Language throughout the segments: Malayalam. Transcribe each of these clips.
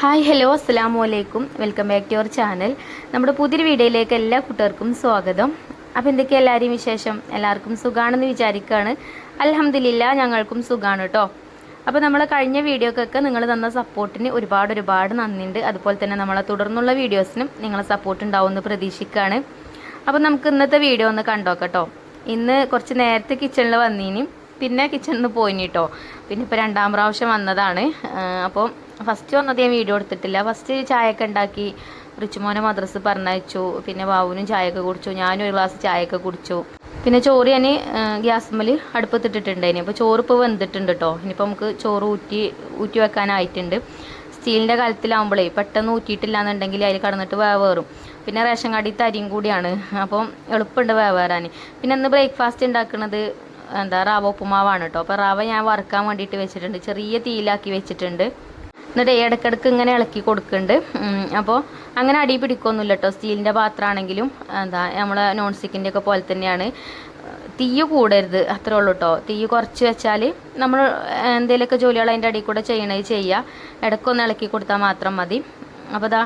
ഹായ് ഹലോ അസ്സാം വലൈക്കും welcome back to your channel. നമ്മുടെ പുതിയൊരു വീഡിയോയിലേക്ക് എല്ലാ കൂട്ടുകാർക്കും സ്വാഗതം. അപ്പോൾ എന്തൊക്കെ എല്ലാവരെയും വിശേഷം? എല്ലാവർക്കും സുഖാണെന്ന് വിചാരിക്കുകയാണ് അലഹമ്മദില്ല ഞങ്ങൾക്കും സുഖമാണ് കേട്ടോ അപ്പോൾ നമ്മൾ കഴിഞ്ഞ വീഡിയോക്കൊക്കെ നിങ്ങൾ തന്ന സപ്പോർട്ടിന് ഒരുപാട് ഒരുപാട് നന്ദിയുണ്ട്. അതുപോലെ തന്നെ നമ്മളെ തുടർന്നുള്ള വീഡിയോസിനും നിങ്ങളെ സപ്പോർട്ട് ഉണ്ടാവുമെന്ന് പ്രതീക്ഷിക്കുകയാണ് അപ്പോൾ നമുക്ക് ഇന്നത്തെ വീഡിയോ ഒന്ന് കണ്ടോക്കട്ടോ ഇന്ന് കുറച്ച് നേരത്തെ കിച്ചണിൽ വന്നീനി. പിന്നെ കിച്ചണിൽ പോയിനി കേട്ടോ പിന്നെ ഇപ്പോൾ രണ്ടാം പ്രാവശ്യം വന്നതാണ്. അപ്പോൾ ഫസ്റ്റ് വന്നത് ഞാൻ വീഡിയോ എടുത്തിട്ടില്ല. ഫസ്റ്റ് ചായയൊക്കെ ഉണ്ടാക്കി റിച്ചുമോനെ മദ്രസ് പറഞ്ഞയച്ചു. പിന്നെ ബാബുവിനും ചായയൊക്കെ കുടിച്ചു. ഞാനും ഒരു ഗ്ലാസ് ചായയൊക്കെ കുടിച്ചു. പിന്നെ ചോറ് ഞാൻ ഗ്യാസ്മൽ അടുപ്പത്തിട്ടിട്ടുണ്ടായിരുന്നു അപ്പോൾ ചോറ് ഇപ്പോൾ വെന്തിട്ടുണ്ട് കേട്ടോ ഇനിയിപ്പോൾ നമുക്ക് ചോറ് ഊറ്റി ഊറ്റി വെക്കാനായിട്ടുണ്ട്. സ്റ്റീലിന്റെ കാലത്തിലാവുമ്പോഴേ പെട്ടെന്ന് ഊറ്റിയിട്ടില്ല എന്നുണ്ടെങ്കിൽ അതിൽ കടന്നിട്ട് വേവേറും. പിന്നെ റേഷൻ കാർഡിൽ തരിയും കൂടിയാണ്. അപ്പം എളുപ്പമുണ്ട് വേവേറാൻ പിന്നെ ഇന്ന് ബ്രേക്ക്ഫാസ്റ്റ് ഉണ്ടാക്കുന്നത് എന്താ റാവ ഉപ്പുമാവാണ് കേട്ടോ അപ്പോൾ റാവ ഞാൻ വറുക്കാൻ വേണ്ടിയിട്ട് വെച്ചിട്ടുണ്ട്. ചെറിയ തീയിലാക്കി വെച്ചിട്ടുണ്ട്. എന്നിട്ട് ഇടയ്ക്കിടയ്ക്ക് ഇങ്ങനെ ഇളക്കി കൊടുക്കുന്നുണ്ട്. അപ്പോൾ അങ്ങനെ അടി പിടിക്കൊന്നുമില്ല കേട്ടോ സ്റ്റീലിന്റെ പാത്രമാണെങ്കിലും എന്താ നമ്മളെ നോൺ സ്റ്റിക്കിന്റെ ഒക്കെ പോലെ തന്നെയാണ്. തീ കൂടരുത് അത്രേ ഉള്ളൂ കേട്ടോ തീ കുറച്ച് വെച്ചാൽ നമ്മൾ എന്തെങ്കിലുമൊക്കെ ജോലികൾ അതിന്റെ അടിയിൽ കൂടെ ചെയ്യണത് ചെയ്യുക ഇടയ്ക്കൊന്ന് ഇളക്കി കൊടുത്താൽ മാത്രം മതി. അപ്പോൾ ഇതാ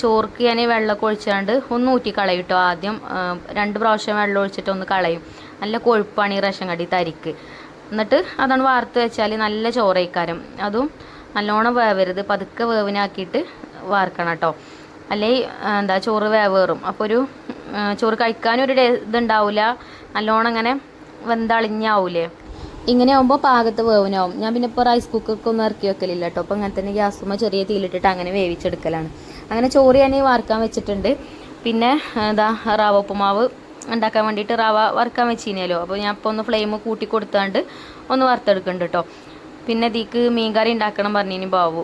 ചോർക്ക് ഞാൻ വെള്ളമൊക്കെ ഒഴിച്ചാണ്ട് ഒന്ന് ഊറ്റി കളയും കേട്ടോ ആദ്യം. രണ്ട് പ്രാവശ്യം വെള്ളം ഒഴിച്ചിട്ട് ഒന്ന് കളയും. നല്ല കൊഴുപ്പാണ് ഈ റേഷൻ കടി തരിക്ക് എന്നിട്ട് അതാണ് വാർത്ത് വെച്ചാൽ നല്ല ചോറയിക്കാരം അതും നല്ലോണം വേവരുത് പതുക്കെ വേവിനാക്കിയിട്ട് വാർക്കണം കേട്ടോ. അല്ലെങ്കിൽ എന്താ ചോറ് വേവേറും. അപ്പോൾ ഒരു ചോറ് കഴിക്കാനൊരു ഇതുണ്ടാവില്ല നല്ലോണം ഇങ്ങനെ വെന്തളിഞ്ഞാവൂലേ. ഇങ്ങനെ ആകുമ്പോൾ പാകത്ത് വേവനാവും. ഞാൻ പിന്നെ ഇപ്പോൾ റൈസ് കുക്കർക്ക് ഒന്നും ഇറക്കി വെക്കലില്ല കേട്ടോ. അപ്പോൾ അങ്ങനെ തന്നെ ഗ്യാസുമ്മ ചെറിയ തീയിലിട്ടിട്ട് അങ്ങനെ വേവിച്ചെടുക്കലാണ്. അങ്ങനെ ചോറ് ഞാൻ വാർക്കാൻ വെച്ചിട്ടുണ്ട്. പിന്നെ എന്താ റവ ഉപ്പുമാവ് ഉണ്ടാക്കാൻ വേണ്ടിയിട്ട് റവ വറുക്കാൻ വെച്ചിനല്ലോ. അപ്പോൾ ഞാൻ ഇപ്പോൾ ഒന്ന് ഫ്ലെയിം കൂട്ടി കൊടുത്താണ്ട് ഒന്ന് വറുത്തെടുക്കുന്നുണ്ട് കേട്ടോ. പിന്നെ ഇതിക്ക് മീൻകറി ഉണ്ടാക്കണം പറഞ്ഞിനി ബാവു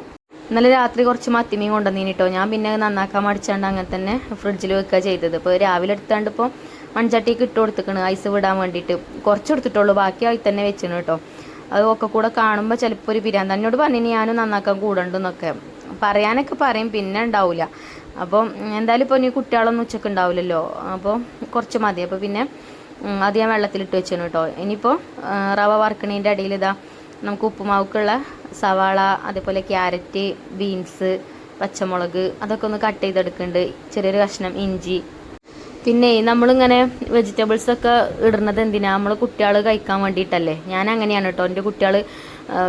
ഇന്നലെ രാത്രി കുറച്ച് മത്തിമീൻ കൊണ്ടുവന്നീനി കേട്ടോ ഞാൻ പിന്നെ നന്നാക്കാൻ മടിച്ചാണ്ട് അങ്ങനെ തന്നെ ഫ്രിഡ്ജിൽ വെക്കുക ചെയ്തത്. ഇപ്പോൾ രാവിലെ എടുത്താണ്ട് ഇപ്പോൾ മൺചട്ടിക്ക് ഇട്ട് കൊടുത്തിക്കണ്. ഐസ് വിടാൻ വേണ്ടിയിട്ട് കുറച്ച് എടുത്തിട്ടുള്ളൂ ബാക്കി ആയി തന്നെ വെച്ചിന് കേട്ടോ അത് ഒക്കെ കൂടെ കാണുമ്പോൾ ചിലപ്പോൾ ഒരു പിരാന്ത് എന്നോട് പറഞ്ഞിനി ഞാനും നന്നാക്കാൻ കൂടണ്ടെന്നൊക്കെ പറയാനൊക്കെ പറയും. പിന്നെ ഉണ്ടാവില്ല അപ്പം എന്തായാലും ഇപ്പോൾ ഇനി കുട്ടികളൊന്നും ഉച്ചയ്ക്ക് ഉണ്ടാവില്ലല്ലോ അപ്പോൾ കുറച്ച് മതി. അപ്പോൾ പിന്നെ അത് ഞാൻ വെള്ളത്തിലിട്ട് വെച്ചു കേട്ടോ ഇനിയിപ്പോൾ റവ വറുക്കണീന്റെ അടിയിൽ ഇതാ നമുക്ക് ഉപ്പുമാവുക്കുള്ള സവാള അതേപോലെ ക്യാരറ്റ് ബീൻസ് പച്ചമുളക് അതൊക്കെ ഒന്ന് കട്ട് ചെയ്തെടുക്കുന്നുണ്ട് ചെറിയൊരു കഷ്ണം ഇഞ്ചി. പിന്നെ നമ്മളിങ്ങനെ വെജിറ്റബിൾസ് ഒക്കെ ഇടുന്നത് എന്തിനാ? നമ്മൾ കുട്ടികൾ കഴിക്കാൻ വേണ്ടിയിട്ടല്ലേ? ഞാൻ അങ്ങനെയാണ് കേട്ടോ എന്റെ കുട്ടികൾ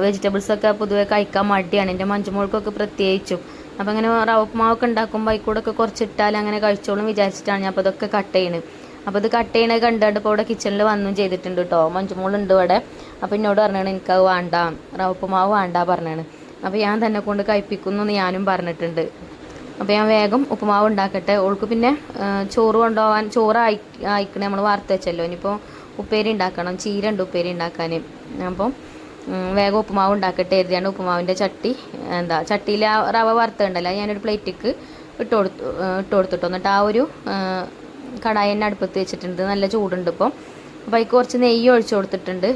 വെജിറ്റബിൾസ് ഒക്കെ പൊതുവെ കഴിക്കാൻ മടിയാണ്. എന്റെ മഞ്ചുമോൾക്കൊക്കെ പ്രത്യേകിച്ചും. അപ്പം അങ്ങനെ റവപ്പുമാവൊക്കെ ഉണ്ടാക്കുമ്പോൾ അതിൽ കൂടെ ഒക്കെ കുറച്ചിട്ടാൽ അങ്ങനെ കഴിച്ചോളും വിചാരിച്ചിട്ടാണ് ഞാൻ അപ്പോൾ അതൊക്കെ കട്ട് ചെയ്യണത് അപ്പോൾ ഇത് കട്ട് ചെയ്യണത് കണ്ടുകൊണ്ട് ഇപ്പോൾ ഇവിടെ കിച്ചണിൽ വന്നും ചെയ്തിട്ടുണ്ട് കേട്ടോ മഞ്ചുമോളുണ്ട് ഇവിടെ. അപ്പോൾ എന്നോട് പറഞ്ഞാണ് എനിക്കത് വേണ്ട. റവപ്പുമാവ് വേണ്ട പറഞ്ഞാണ്. അപ്പോൾ ഞാൻ തന്നെ കൊണ്ട് കഴിപ്പിക്കുന്നു എന്ന് ഞാനും പറഞ്ഞിട്ടുണ്ട്. അപ്പോൾ ഞാൻ വേഗം ഉപ്പുമാവ് ഉണ്ടാക്കട്ടെ. ഓൾക്ക് പിന്നെ ചോറ് കൊണ്ടുപോകാൻ ചോറ് ആയി അയക്കണേ നമ്മൾ വാർത്ത വെച്ചല്ലോ. ഇനിയിപ്പോൾ ഉപ്പേരി ഉണ്ടാക്കണം. ചീര ഉണ്ട് ഉപ്പേരി ഉണ്ടാക്കാൻ അപ്പം വേഗം ഉപ്പുമാവ് ഉണ്ടാക്കട്ടെ എഴുതിയാണ് ഉപ്പുമാവിന്റെ ചട്ടി എന്താ ചട്ടിയിൽ റവ വറുത്തുണ്ടല്ലോ ഞാനൊരു പ്ലേറ്റിക്ക് ഇട്ട് കൊടുത്തു എന്നിട്ട് ആ ഒരു കടായി അടുപ്പത്ത് വെച്ചിട്ടുണ്ട്. നല്ല ചൂടുണ്ട് ഇപ്പം. അപ്പോൾ അതിൽ കുറച്ച് നെയ്യ് ഒഴിച്ചു കൊടുത്തിട്ടുണ്ട്.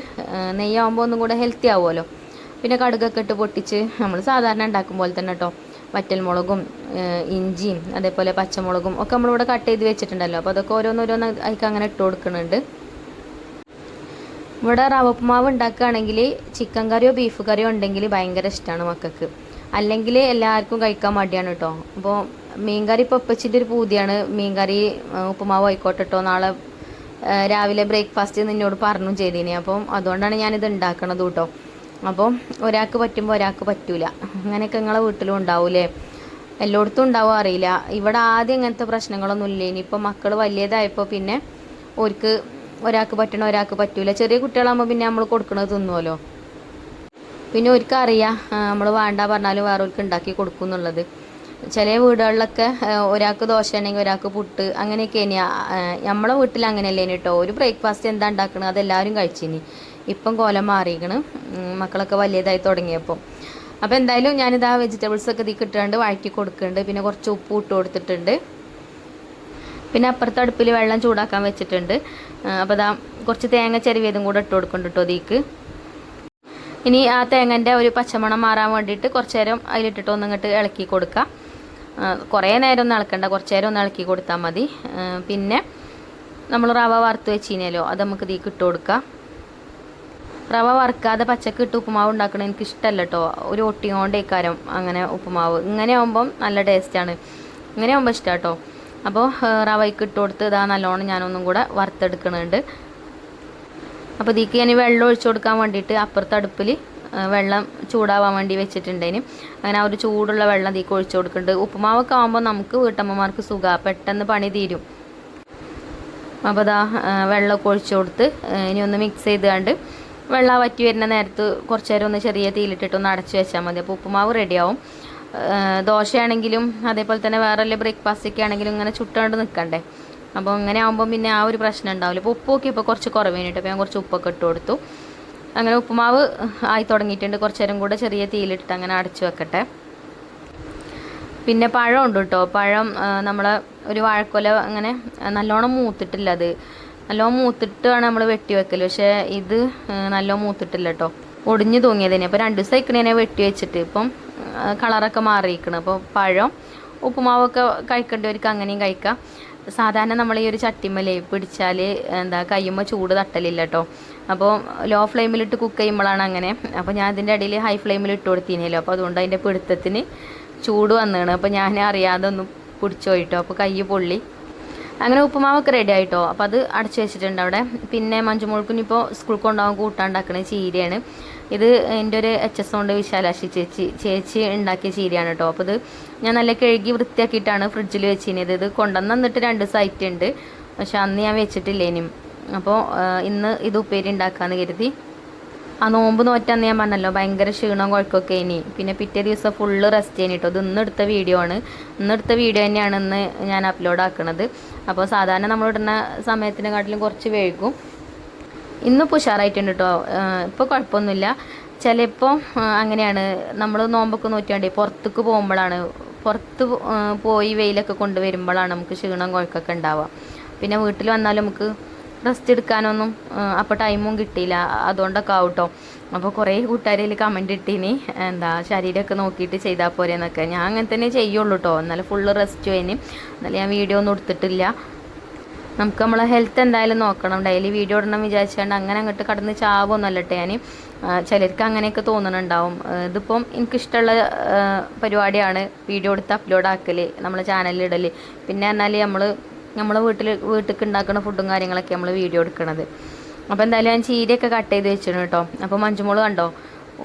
നെയ്യാവുമ്പോൾ ഒന്നും കൂടെ ഹെൽത്തി ആവുമല്ലോ. പിന്നെ കടുകൊക്കെ ഇട്ട് പൊട്ടിച്ച് നമ്മൾ സാധാരണ ഉണ്ടാക്കും പോലെ തന്നെ കേട്ടോ വറ്റൽമുളകും ഇഞ്ചിയും അതേപോലെ പച്ചമുളകും ഒക്കെ നമ്മളിവിടെ കട്ട് ചെയ്ത് വെച്ചിട്ടുണ്ടല്ലോ. അപ്പോൾ അതൊക്കെ ഓരോന്നോരോന്ന് അതിക്ക് അങ്ങനെ ഇട്ട് കൊടുക്കുന്നുണ്ട്. ഇവിടെ റവപ്പുമാവ് ഉണ്ടാക്കുകയാണെങ്കിൽ ചിക്കൻ കറിയോ ബീഫ് കറിയോ ഉണ്ടെങ്കിൽ ഭയങ്കര ഇഷ്ടമാണ് മക്കൾക്ക്. അല്ലെങ്കിൽ എല്ലാവർക്കും കഴിക്കാൻ മടിയാണ് കേട്ടോ അപ്പോൾ മീൻകറി ഇപ്പോൾ ഒപ്പച്ചിന്റെ ഒരു പൂതിയാണ്. മീൻകറി ഉപ്പുമാവ് ആയിക്കോട്ടെ കേട്ടോ നാളെ രാവിലെ ബ്രേക്ക്ഫാസ്റ്റ് നിന്നോട് പറഞ്ഞു ചെയ്തിനി. അപ്പം അതുകൊണ്ടാണ് ഞാനിത് ഉണ്ടാക്കണത് കേട്ടോ അപ്പം ഒരാൾക്ക് പറ്റുമ്പോൾ ഒരാൾക്ക് പറ്റൂല. അങ്ങനെയൊക്കെ നിങ്ങളെ വീട്ടിലും ഉണ്ടാവൂലേ? എല്ലായിടത്തും ഉണ്ടാവും അറിയില്ല. ഇവിടെ ആദ്യം ഇങ്ങനത്തെ പ്രശ്നങ്ങളൊന്നും ഇല്ല ഇനിയിപ്പോൾ മക്കൾ വലിയതായപ്പോൾ പിന്നെ ഓർക്ക് ഒരാൾക്ക് പറ്റണ ഒരാൾക്ക് പറ്റൂല. ചെറിയ കുട്ടികളാകുമ്പോൾ പിന്നെ നമ്മൾ കൊടുക്കണത് തിന്നുമല്ലോ പിന്നെ ഒരിക്കറിയാം നമ്മൾ വേണ്ട പറഞ്ഞാലും വേറൊരുക്ക് ഉണ്ടാക്കി കൊടുക്കും എന്നുള്ളത്. ചില വീടുകളിലൊക്കെ ഒരാൾക്ക് ദോശ ആണെങ്കിൽ ഒരാൾക്ക് പുട്ട് അങ്ങനെയൊക്കെ ഇനി നമ്മളെ വീട്ടിൽ അങ്ങനെയല്ലേ കേട്ടോ ഒരു ബ്രേക്ക്ഫാസ്റ്റ് എന്താ ഉണ്ടാക്കണത് അതെല്ലാവരും കഴിച്ചിനി. ഇപ്പം കോലം മാറിയിക്കണ്. മക്കളൊക്കെ വലിയതായി തുടങ്ങിയപ്പോൾ അപ്പോൾ എന്തായാലും ഞാനിതാ വെജിറ്റബിൾസ് ഒക്കെ ഇതിൽ കിട്ടുന്നുണ്ട് വഴറ്റി കൊടുക്കുന്നുണ്ട് പിന്നെ കുറച്ച് ഉപ്പ് ഇട്ട് കൊടുത്തിട്ടുണ്ട്. പിന്നെ അപ്പുറത്തെ അടുപ്പിൽ വെള്ളം ചൂടാക്കാൻ വെച്ചിട്ടുണ്ട്. അപ്പോൾ ഇതാ കുറച്ച് തേങ്ങ ചെരുവിയതും കൂടെ ഇട്ട് കൊടുക്കുന്നുണ്ട് കേട്ടോ ഇതിക്ക്. ഇനി ആ തേങ്ങന്റെ ഒരു പച്ചമണം മാറാൻ വേണ്ടിയിട്ട് കുറച്ച് നേരം അതിലിട്ടിട്ട് ഒന്നിങ്ങോട്ട് ഇളക്കി കൊടുക്കുക കുറേ നേരം ഒന്ന് ഇളക്കണ്ട കുറച്ച് നേരം ഒന്ന് ഇളക്കി കൊടുത്താൽ മതി. പിന്നെ നമ്മൾ റവ വറുത്ത് വെച്ചിനല്ലോ അത് നമുക്ക് ഇതിൽ ഇട്ട് കൊടുക്കാം. റവ വറുക്കാതെ പച്ചക്ക് ഇട്ട് ഉപ്പുമാവ് ഉണ്ടാക്കണത് എനിക്ക് ഇഷ്ടമല്ല കേട്ടോ ഒരു ഒട്ടിങ്ങോണ്ടേക്കാരം അങ്ങനെ ഉപ്പുമാവ്. ഇങ്ങനെ ആകുമ്പം നല്ല ടേസ്റ്റാണ് ഇങ്ങനെ ആകുമ്പോൾ ഇഷ്ടം കേട്ടോ അപ്പോൾ റവയ്ക്ക് ഇട്ട് കൊടുത്ത് ഇതാ നല്ലോണം ഞാനൊന്നും കൂടെ വറുത്തെടുക്കുന്നുണ്ട് അപ്പോൾ ഇതിക്ക് ഞാൻ വെള്ളം ഒഴിച്ചു കൊടുക്കാൻ വേണ്ടിയിട്ട് അപ്പുറത്തെ അടുപ്പിൽ വെള്ളം ചൂടാവാൻ വേണ്ടി വെച്ചിട്ടുണ്ടേനും. അങ്ങനെ ആ ഒരു ചൂടുള്ള വെള്ളം തീ ഒഴിച്ചു കൊടുക്കുന്നുണ്ട് ഉപ്പുമാവൊക്കെ ആകുമ്പോൾ നമുക്ക് വീട്ടമ്മമാർക്ക് സുഖമാണ് പെട്ടെന്ന് പണി തീരും. അപ്പോൾ അതാ വെള്ളമൊക്കെ ഒഴിച്ചു കൊടുത്ത് ഇനി ഒന്ന് മിക്സ് ചെയ്തുകൊണ്ട് വെള്ളം വറ്റി വരുന്ന നേരത്ത് കുറച്ച് നേരം ഒന്ന് ചെറിയ തീയിലിട്ടിട്ട് ഒന്ന് അടച്ചു വെച്ചാൽ മതി. അപ്പോൾ ഉപ്പുമാവ് റെഡിയാവും ദോശയാണെങ്കിലും അതേപോലെ തന്നെ വേറെ വല്ല ബ്രേക്ക്ഫാസ്റ്റൊക്കെ ആണെങ്കിലും ഇങ്ങനെ ചുട്ടുകൊണ്ട് നിൽക്കണ്ടേ അപ്പോൾ അങ്ങനെ ആകുമ്പോൾ പിന്നെ ആ ഒരു പ്രശ്നം ഉണ്ടാവില്ല. അപ്പോൾ ഉപ്പൊക്കെ ഇപ്പോൾ കുറച്ച് കുറവേനിട്ട് അപ്പോൾ ഞാൻ കുറച്ച് ഉപ്പൊക്കെ ഇട്ട് കൊടുത്തു. അങ്ങനെ ഉപ്പുമാവ് ആയി തുടങ്ങിയിട്ടുണ്ട്. കുറച്ച് നേരം കൂടെ ചെറിയ തീയിലിട്ടിട്ട് അങ്ങനെ അടച്ചു വെക്കട്ടെ. പിന്നെ പഴം ഉണ്ട് കേട്ടോ പഴം നമ്മൾ ഒരു വാഴക്കൊല അങ്ങനെ നല്ലോണം മൂത്തിട്ടില്ല അത്. നല്ലോണം മൂത്തിട്ടാണ് നമ്മൾ വെട്ടി വെക്കൽ പക്ഷേ ഇത് നല്ലോണം മൂത്തിട്ടില്ല കേട്ടോ ഒടിഞ്ഞു തൂങ്ങിയതിനെ. അപ്പോൾ രണ്ട് ദിവസം ഇക്കണേനെ വെട്ടി വെച്ചിട്ട്. ഇപ്പം കളറൊക്കെ മാറിയിരിക്കണം. അപ്പോൾ പഴം ഉപ്പുമാവൊക്കെ കഴിക്കേണ്ടവർക്ക് അങ്ങനെയും കഴിക്കാം. സാധാരണ നമ്മൾ ഈ ഒരു ചട്ടിമലേ പിടിച്ചാൽ എന്താ കയ്യുമ്പോൾ ചൂട് തട്ടലില്ല കേട്ടോ അപ്പോൾ ലോ ഫ്ലെയിമിലിട്ട് കുക്ക് ചെയ്യുമ്പോഴാണ് അങ്ങനെ. അപ്പോൾ ഞാൻ അതിന്റെ ഇടയിൽ ഹൈ ഫ്ലെയിമിൽ ഇട്ട് കൊടുത്തിനല്ലോ അപ്പോൾ അതുകൊണ്ട് അതിന്റെ പിടുത്തത്തിന് ചൂട് വന്നതാണ് അപ്പോൾ ഞാൻ അറിയാതെ ഒന്ന് പിടിച്ചു പോയിട്ടോ. അപ്പോൾ കൈ പൊള്ളി. അങ്ങനെ ഉപ്പുമാവൊക്കെ റെഡി ആയിട്ടോ. അപ്പോൾ അത് അടച്ചു വെച്ചിട്ടുണ്ട് അവിടെ. പിന്നെ മഞ്ജുമോൾക്കിനിപ്പോൾ സ്കൂൾ കൊണ്ടുപോകാൻ കൂട്ടാണ്ടാക്കണ ചീരയാണ്. ഇത് എന്റെ ഒരു എച്ച് എസ് കൊണ്ട് വിശാലാശി ചേച്ചി. ചേച്ചി ഉണ്ടാക്കിയ ചീരയാണ് കേട്ടോ. അപ്പോൾ ഇത് ഞാൻ നല്ല കഴുകി വൃത്തിയാക്കിയിട്ടാണ് ഫ്രിഡ്ജിൽ വെച്ചിരുന്നത്. ഇത് കൊണ്ടുവന്നിട്ട് വന്നിട്ട് രണ്ട് സൈറ്റ് ഉണ്ട്. പക്ഷെ അന്ന് ഞാൻ വെച്ചിട്ടില്ലേനും. അപ്പോൾ ഇന്ന് ഇത് ഉപ്പേരി ഉണ്ടാക്കാമെന്ന് കരുതി. ആ നോമ്പ് നോറ്റാന്ന് ഞാൻ പറഞ്ഞല്ലോ ഭയങ്കര ക്ഷീണം കുഴക്കമൊക്കെ ഇനി പിന്നെ പിറ്റേ ദിവസം ഫുള്ള് റെസ്റ്റ് ചെയ്യണിട്ടോ ഇത് ഇന്ന് എടുത്ത വീഡിയോ ആണ്. ഇന്നെടുത്ത വീഡിയോ തന്നെയാണ് ഇന്ന് ഞാൻ അപ്ലോഡ് ആക്കുന്നത് അപ്പോൾ സാധാരണ നമ്മൾ ഇടുന്ന സമയത്തിനെക്കാട്ടിലും കുറച്ച് വൈകും. ഇന്നിപ്പോൾ ഉഷാറായിട്ടുണ്ട് കേട്ടോ ഇപ്പോൾ കുഴപ്പമൊന്നുമില്ല. ചിലപ്പോൾ അങ്ങനെയാണ്. നമ്മൾ നോമ്പൊക്കെ നോറ്റിയാണ്ടേ പുറത്തേക്ക് പോകുമ്പോഴാണ്. പുറത്ത് പോയി വെയിലൊക്കെ കൊണ്ടുവരുമ്പോഴാണ് നമുക്ക് ക്ഷീണം കുഴക്കമൊക്കെ ഉണ്ടാവുക. പിന്നെ വീട്ടിൽ വന്നാലും നമുക്ക് റെസ്റ്റ് എടുക്കാനൊന്നും അപ്പോൾ ടൈമും കിട്ടിയില്ല. അതുകൊണ്ടൊക്കെ ആവട്ടോ. അപ്പോൾ കുറേ കൂട്ടുകാരിൽ കമന്റ് ഇട്ടീനി. എന്താ ശരീരമൊക്കെ നോക്കിയിട്ട് ചെയ്താൽ പോരെ എന്നൊക്കെ ഞാൻ അങ്ങനെ തന്നെ ചെയ്യുള്ളൂ കേട്ടോ എന്നാലും ഫുള്ള് റെസ്റ്റ് വേനി എന്നാലും ഞാൻ വീഡിയോ ഒന്നും എടുത്തിട്ടില്ല. നമുക്ക് നമ്മളെ ഹെൽത്ത് എന്തായാലും നോക്കണം. ഡെയിലി വീഡിയോ ഇടണം വിചാരിച്ചുകൊണ്ട് അങ്ങനെ അങ്ങോട്ട് കടന്ന് ചാവൊന്നുമല്ല കേട്ടോ ഞാൻ ചിലർക്ക് അങ്ങനെയൊക്കെ തോന്നുന്നുണ്ടാവും ഇതിപ്പം എനിക്കിഷ്ടമുള്ള പരിപാടിയാണ് വീഡിയോ എടുത്ത് അപ്ലോഡ് ആക്കൽ നമ്മളെ ചാനലിൽ ഇടൽ പിന്നെ എന്നാൽ നമ്മൾ നമ്മളെ വീട്ടിൽ വീട്ടിലേക്ക് ഉണ്ടാക്കുന്ന ഫുഡും കാര്യങ്ങളൊക്കെ നമ്മൾ വീഡിയോ എടുക്കണത്. അപ്പോൾ എന്തായാലും ഞാൻ ചീരയൊക്കെ കട്ട് ചെയ്ത് വെച്ചിരുന്നു കേട്ടോ അപ്പോൾ മഞ്ചുമോൾ കണ്ടോ?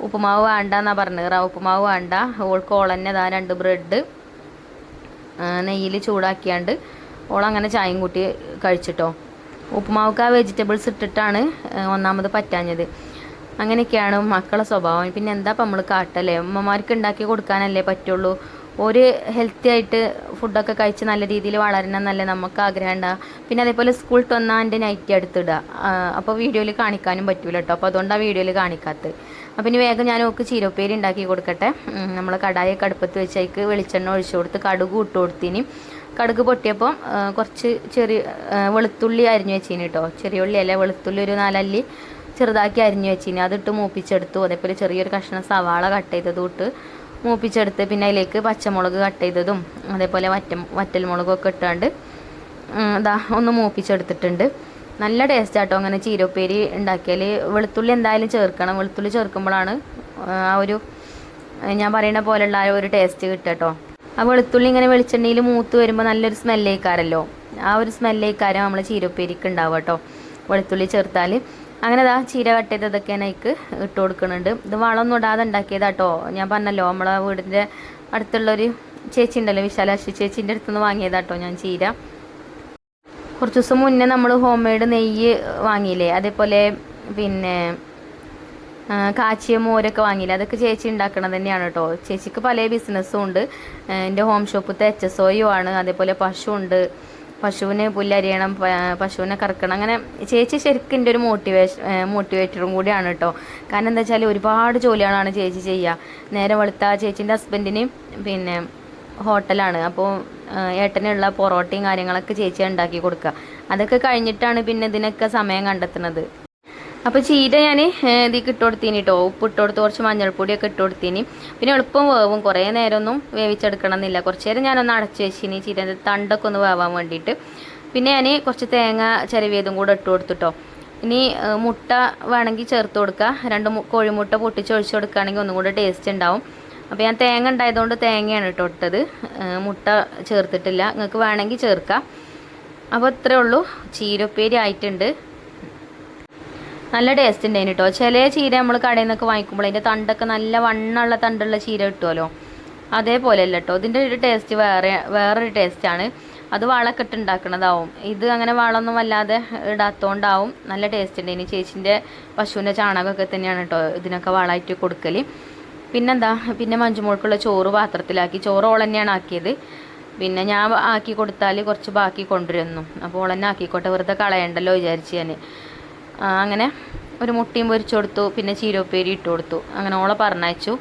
ഉപ്പുമാവ് വേണ്ട എന്നാണ് പറഞ്ഞത്. റവ ഉപ്പുമാവ് വേണ്ട. ഓൾക്ക് ഓളന്നെ ഇതാ രണ്ട് ബ്രെഡ്. നെയ്യിൽ ചൂടാക്കിയാണ്ട് ഓളങ്ങനെ ചായയും കൂട്ടി കഴിച്ചിട്ടോ. ഉപ്പുമാവ്ക്ക് ആ വെജിറ്റബിൾസ് ഇട്ടിട്ടാണ് ഒന്നാമത് പറ്റാഞ്ഞത്. അങ്ങനെയൊക്കെയാണ് മക്കളെ സ്വഭാവം. പിന്നെ എന്താ നമ്മൾ കാട്ടല്ലേ അമ്മമാർക്ക് ഉണ്ടാക്കി കൊടുക്കാനല്ലേ പറ്റുള്ളൂ. ഒരു ഹെൽത്തി ആയിട്ട് ഫുഡൊക്കെ കഴിച്ച് നല്ല രീതിയിൽ വളരണം എന്നല്ലേ നമുക്ക് ആഗ്രഹം ഉണ്ടാകുക പിന്നെ അതേപോലെ സ്കൂൾ വന്നാൽ എന്റെ നൈറ്റി എടുത്തിടുക അപ്പോൾ വീഡിയോയിൽ കാണിക്കാനും പറ്റൂല കേട്ടോ അപ്പോൾ അതുകൊണ്ടാണ് വീഡിയോയിൽ കാണിക്കാത്തത്. അപ്പം ഇനി വേഗം ഞാൻ ഓക്ക് ചീരപ്പേരി ഉണ്ടാക്കി കൊടുക്കട്ടെ. നമ്മൾ കടായൊക്കെ കടുപ്പത്ത് വെച്ച് അതിക്ക് വെളിച്ചെണ്ണ ഒഴിച്ചു കൊടുത്ത് കടുക് ഇട്ട് കൊടുത്തിനി. കടുക് പൊട്ടിയപ്പോൾ കുറച്ച് ചെറിയ വെളുത്തുള്ളി അരിഞ്ഞു വെച്ചിന് കേട്ടോ ചെറിയ ഉള്ളി അല്ല വെളുത്തുള്ളി ഒരു നാലല്ലി ചെറുതാക്കി അരിഞ്ഞു വെച്ചിന്. അതിട്ട് മൂപ്പിച്ചെടുത്തു. അതേപോലെ ചെറിയൊരു കഷ്ണം സവാള കട്ട് ചെയ്തതും ഇട്ട് മൂപ്പിച്ചെടുത്ത് പിന്നെ അതിലേക്ക് പച്ചമുളക് കട്ട് ചെയ്തതും അതേപോലെ വറ്റ വറ്റൽ മുളകൊക്കെ ഇട്ടാണ്ട് ഇതാ ഒന്ന് മൂപ്പിച്ചെടുത്തിട്ടുണ്ട്. നല്ല ടേസ്റ്റ് ആട്ടോ അങ്ങനെ ചീരപ്പേരി ഉണ്ടാക്കിയാൽ വെളുത്തുള്ളി എന്തായാലും ചേർക്കണം. വെളുത്തുള്ളി ചേർക്കുമ്പോഴാണ് ആ ഒരു ഞാൻ പറയുന്ന പോലെയുള്ള ആ ഒരു ടേസ്റ്റ് കിട്ടട്ടോ ആ വെളുത്തുള്ളി ഇങ്ങനെ വെളിച്ചെണ്ണയിൽ മൂത്ത് വരുമ്പോൾ നല്ലൊരു സ്മെല്ലേക്കാരല്ലോ ആ ഒരു സ്മെല്ലേക്കാരം നമ്മൾ ചീരപ്പേരിക്ക് ഉണ്ടാവുക കേട്ടോ വെളുത്തുള്ളി ചേർത്താൽ അങ്ങനെ അതാ ചീര കട്ട് ഇതൊക്കെ എനിക്ക് ഇട്ട് കൊടുക്കുന്നുണ്ട്. ഇത് വളമൊന്നും ഇടാതെ ഉണ്ടാക്കിയതാട്ടോ ഞാൻ പറഞ്ഞല്ലോ നമ്മളെ വീടിന്റെ അടുത്തുള്ളൊരു ചേച്ചി ഉണ്ടല്ലോ വിശാലാശി ചേച്ചീന്റെ അടുത്തുനിന്ന് വാങ്ങിയതാട്ടോ ഞാൻ ചീര. കുറച്ച് ദിവസം മുന്നേ നമ്മൾ ഹോം മെയ്ഡ് നെയ്യ് വാങ്ങിയില്ലേ അതേപോലെ പിന്നെ കാച്ചിയ മോരൊക്കെ വാങ്ങിയില്ലേ അതൊക്കെ ചേച്ചി ഉണ്ടാക്കണത് തന്നെയാണ് കേട്ടോ ചേച്ചിക്ക് പല ബിസിനസ്സും ഉണ്ട്. എന്റെ ഹോം ഷോപ്പ് എച്ച് എസ് ആണ് അതേപോലെ പശു ഉണ്ട്. പശുവിന് പുല്ലരിയണം പശുവിനെ കറക്കണം. അങ്ങനെ ചേച്ചി ശരിക്കും എന്റെ ഒരു മോട്ടിവേഷൻ മോട്ടിവേറ്ററും കൂടിയാണ് കേട്ടോ. കാരണം എന്താ വെച്ചാൽ ഒരുപാട് ജോലികളാണ് ചേച്ചി ചെയ്യുക. നേരെ വെളുത്ത ചേച്ചീന്റെ ഹസ്ബൻഡിന് പിന്നെ ഹോട്ടലാണ്. അപ്പോൾ ഏട്ടനുള്ള പൊറോട്ടയും കാര്യങ്ങളൊക്കെ ചേച്ചി ഉണ്ടാക്കി കൊടുക്കുക. അതൊക്കെ കഴിഞ്ഞിട്ടാണ് പിന്നെ ഇതിനൊക്കെ സമയം കണ്ടെത്തുന്നത്. അപ്പോൾ ചീര ഞാൻ ഇതിൽ ഇട്ട് കൊടുത്തീനി കേട്ടോ ഉപ്പ് ഇട്ട് കൊടുത്ത് കുറച്ച് മഞ്ഞൾപ്പൊടിയൊക്കെ ഇട്ട് കൊടുത്തീനി പിന്നെ എളുപ്പം വേവും. കുറേ നേരമൊന്നും വേവിച്ചെടുക്കണം എന്നില്ല കുറച്ച് നേരം ഞാനൊന്ന് അടച്ച് വെച്ചിനി ചീരന്റെ തണ്ടൊക്കെ ഒന്ന് വേവാൻ വേണ്ടിയിട്ട് പിന്നെ ഞാൻ കുറച്ച് തേങ്ങ ചിരവിയതും കൂടെ ഇട്ട് കൊടുത്തിട്ടോ ഇനി മുട്ട വേണമെങ്കിൽ ചേർത്ത് കൊടുക്കുക. രണ്ട് കോഴിമുട്ട പൊട്ടിച്ചൊഴിച്ച് കൊടുക്കുകയാണെങ്കിൽ ഒന്നും കൂടെ ടേസ്റ്റ് ഉണ്ടാവും. അപ്പോൾ ഞാൻ തേങ്ങ ഉണ്ടായതുകൊണ്ട് തേങ്ങയാണ് കേട്ടോ ഇട്ടത്. മുട്ട ചേർത്തിട്ടില്ല. നിങ്ങൾക്ക് വേണമെങ്കിൽ ചേർക്കാം. അപ്പോൾ ഇത്രയേ ഉള്ളൂ. ചീരപ്പേരി ആയിട്ടുണ്ട്. നല്ല ടേസ്റ്റ് ഉണ്ടായിന് കേട്ടോ ചില ചീര നമ്മൾ കടയിൽ നിന്നൊക്കെ വാങ്ങിക്കുമ്പോൾ അതിന്റെ തണ്ടൊക്കെ നല്ല വണ്ണമുള്ള തണ്ടുള്ള ചീര കിട്ടുമല്ലോ അതേപോലെ അല്ല കേട്ടോ ഇതിന്റെ ഒരു ടേസ്റ്റ് വേറെ വേറൊരു ടേസ്റ്റാണ് അത് വളമൊക്കെ ഇട്ട് ഉണ്ടാക്കണതാവും ഇത് അങ്ങനെ വളമൊന്നും വല്ലാതെ ഇടാത്തതുകൊണ്ടാവും നല്ല ടേസ്റ്റ് ഉണ്ട് ഇനി ചേച്ചിന്റെ പശുവിന്റെ ചാണകമൊക്കെ തന്നെയാണ് കേട്ടോ ഇതിനൊക്കെ വളമായിട്ട് കൊടുക്കൽ പിന്നെന്താ? പിന്നെ മഞ്ചുമോൾക്കുള്ള ചോറ് പാത്രത്തിലാക്കി. ചോറ് ഓൾ തന്നെയാണ് ആക്കിയത്. പിന്നെ ഞാൻ ആക്കി കൊടുത്താൽ കുറച്ച് ബാക്കി കൊണ്ടുവരുന്നു. അപ്പോൾ ഓൾ തന്നെ ആക്കിക്കോട്ടെ. വെറുതെ കളയണ്ടല്ലോ വിചാരിച്ച് ഞാൻ അങ്ങനെ ഒരു മുട്ടയും പൊരിച്ചു കൊടുത്തു പിന്നെ ചീരോപ്പേരി ഇട്ട് കൊടുത്തു. അങ്ങനെ ഓളെ പറഞ്ഞയച്ചു.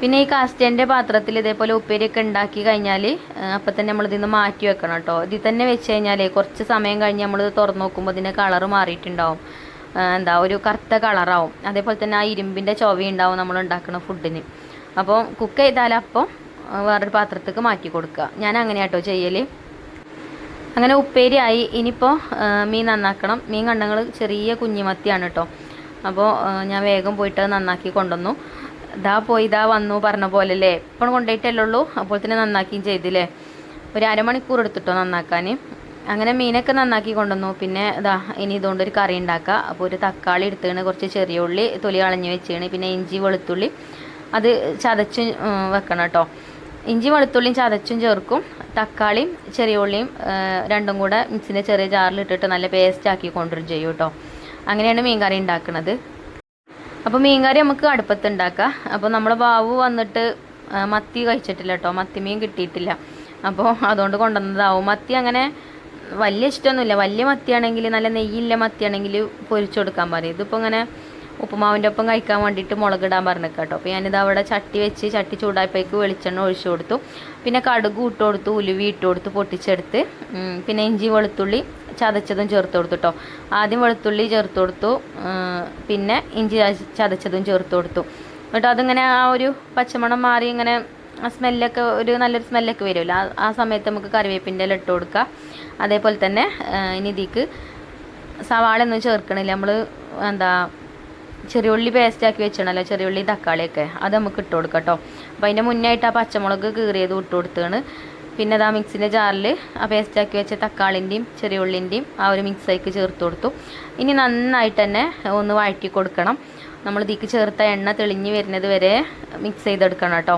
പിന്നെ ഈ കാസ്റ്റേന്റെ പാത്രത്തിൽ ഇതേപോലെ ഉപ്പേരിയൊക്കെ ഉണ്ടാക്കി കഴിഞ്ഞാൽ അപ്പം തന്നെ നമ്മൾ ഇതിന്ന് മാറ്റി വെക്കണം കേട്ടോ. ഇതിൽ തന്നെ വെച്ച് കഴിഞ്ഞാൽ കുറച്ച് സമയം കഴിഞ്ഞ് നമ്മൾ തുറന്നു നോക്കുമ്പോൾ ഇതിന്റെ കളർ മാറിയിട്ടുണ്ടാവും. എന്താ ഒരു കറുത്ത കളറാവും അതേപോലെ തന്നെ ആ ഇരുമ്പിന്റെ ചൊവ ഉണ്ടാവും നമ്മൾ ഉണ്ടാക്കുന്ന ഫുഡിന് അപ്പോൾ കുക്ക് ചെയ്താലപ്പം വേറൊരു പാത്രത്തേക്ക് മാറ്റി കൊടുക്കുക. ഞാൻ അങ്ങനെയാട്ടോ ചെയ്യൽ അങ്ങനെ ഉപ്പേരിയായി. ഇനിയിപ്പോൾ മീൻ നന്നാക്കണം. മീൻ കണ്ടങ്ങൾ ചെറിയ കുഞ്ഞിമത്തിയാണ് കേട്ടോ അപ്പോൾ ഞാൻ വേഗം പോയിട്ട് നന്നാക്കി കൊണ്ടുവന്നു. ഇതാ പോയി ഇതാ വന്നു പറഞ്ഞ പോലെ അല്ലേ ഇപ്പം കൊണ്ടുപോയിട്ടല്ലേ ഉള്ളൂ അപ്പോൾ തന്നെ നന്നാക്കിയും ചെയ്തില്ലേ? ഒരു അരമണിക്കൂർ എടുത്തിട്ടോ നന്നാക്കാൻ അങ്ങനെ മീനൊക്കെ നന്നാക്കി കൊണ്ടുവന്നു. പിന്നെ ഇതാ ഇനി ഇതുകൊണ്ട് ഒരു കറി ഉണ്ടാക്കുക അപ്പോൾ ഒരു തക്കാളി എടുത്തുകൊണ്ട് കുറച്ച് ചെറിയ ഉള്ളി തൊലി കളഞ്ഞ് വെച്ചാണ് പിന്നെ ഇഞ്ചി വെളുത്തുള്ളി. അത് ചതച്ച് വെക്കണം കേട്ടോ ഇഞ്ചി വെളുത്തുള്ളിയും ചതച്ചും ചേർക്കും. തക്കാളിയും ചെറിയ ഉള്ളിയും രണ്ടും കൂടെ മിക്സിന്റെ ചെറിയ ജാറിൽ ഇട്ടിട്ട് നല്ല പേസ്റ്റ് ആക്കി കൊണ്ടുവരും ചെയ്യും കേട്ടോ അങ്ങനെയാണ് മീൻ കറി ഉണ്ടാക്കുന്നത് അപ്പോൾ മീൻ കറി നമുക്ക് അടുപ്പത്ത് ഉണ്ടാക്കാം അപ്പോൾ നമ്മുടെ ബാബു വന്നിട്ട് മത്തി കഴിച്ചിട്ടില്ല കേട്ടോ മത്തി മീൻ കിട്ടിയിട്ടില്ല. അപ്പോൾ അതുകൊണ്ട് കൊണ്ടുവന്നതാവും മത്തി അങ്ങനെ വലിയ ഇഷ്ടമൊന്നുമില്ല. വലിയ മത്തിയാണെങ്കിൽ നല്ല നെയ്യില്ല മത്തിയാണെങ്കിൽ പൊരിച്ചു കൊടുക്കാൻ പറയും. ഇതിപ്പോൾ ഇങ്ങനെ ഉപ്പുമാവിന്റെ ഒപ്പം കഴിക്കാൻ വേണ്ടിയിട്ട് മുളകിടാൻ പറഞ്ഞു കേട്ടോ അപ്പോൾ ഞാനിത് അവിടെ ചട്ടി വെച്ച് ചട്ടി ചൂടായപ്പോഴേക്ക് വെളിച്ചെണ്ണ ഒഴിച്ചു കൊടുത്തു. പിന്നെ കടുക് ഇട്ട് കൊടുത്തു ഉലുവി ഇട്ട് കൊടുത്ത് പൊട്ടിച്ചെടുത്ത്. പിന്നെ ഇഞ്ചി വെളുത്തുള്ളി ചതച്ചതും ചേർത്ത് കൊടുത്തു കേട്ടോ ആദ്യം വെളുത്തുള്ളി ചേർത്ത് കൊടുത്തു പിന്നെ ഇഞ്ചി ചത- ചതച്ചതും ചേർത്ത് കൊടുത്തു. എന്നിട്ട് അതിങ്ങനെ ആ ഒരു പച്ചമണം മാറി ഇങ്ങനെ ആ സ്മെല്ലൊക്കെ ഒരു നല്ലൊരു സ്മെല്ലൊക്കെ വരുമല്ലോ ആ സമയത്ത് നമുക്ക് കറിവേപ്പിന്റെ ഇല ഇട്ട് കൊടുക്കുക അതേപോലെ തന്നെ ഇനി ഇതിക്ക് സവാള ഒന്നും ചേർക്കണില്ല. നമ്മൾ എന്താ ചെറിയുള്ളി പേസ്റ്റ് ആക്കി ചെറിയ ഉള്ളി തക്കാളിയൊക്കെ. അത് നമുക്ക് ഇട്ട് കൊടുക്കാം കേട്ടോ അപ്പോൾ അതിന്റെ മുന്നായിട്ട് ആ പച്ചമുളക് കീറിയത് ഇട്ട് കൊടുത്താണ്. പിന്നെ അത് ആ മിക്സിന്റെ ജാറിൽ ആ പേസ്റ്റ് ആക്കി വെച്ച തക്കാളിന്റെയും ചെറിയുള്ളിന്റെയും ആ ഒരു മിക്സായിക്ക് ചേർത്ത് കൊടുത്തു. ഇനി നന്നായിട്ട് തന്നെ ഒന്ന് വഴറ്റി കൊടുക്കണം. നമ്മൾ ഇതിക്ക് ചേർത്ത എണ്ണ തെളിഞ്ഞ് വരുന്നത് വരെ മിക്സ് ചെയ്തെടുക്കണം കേട്ടോ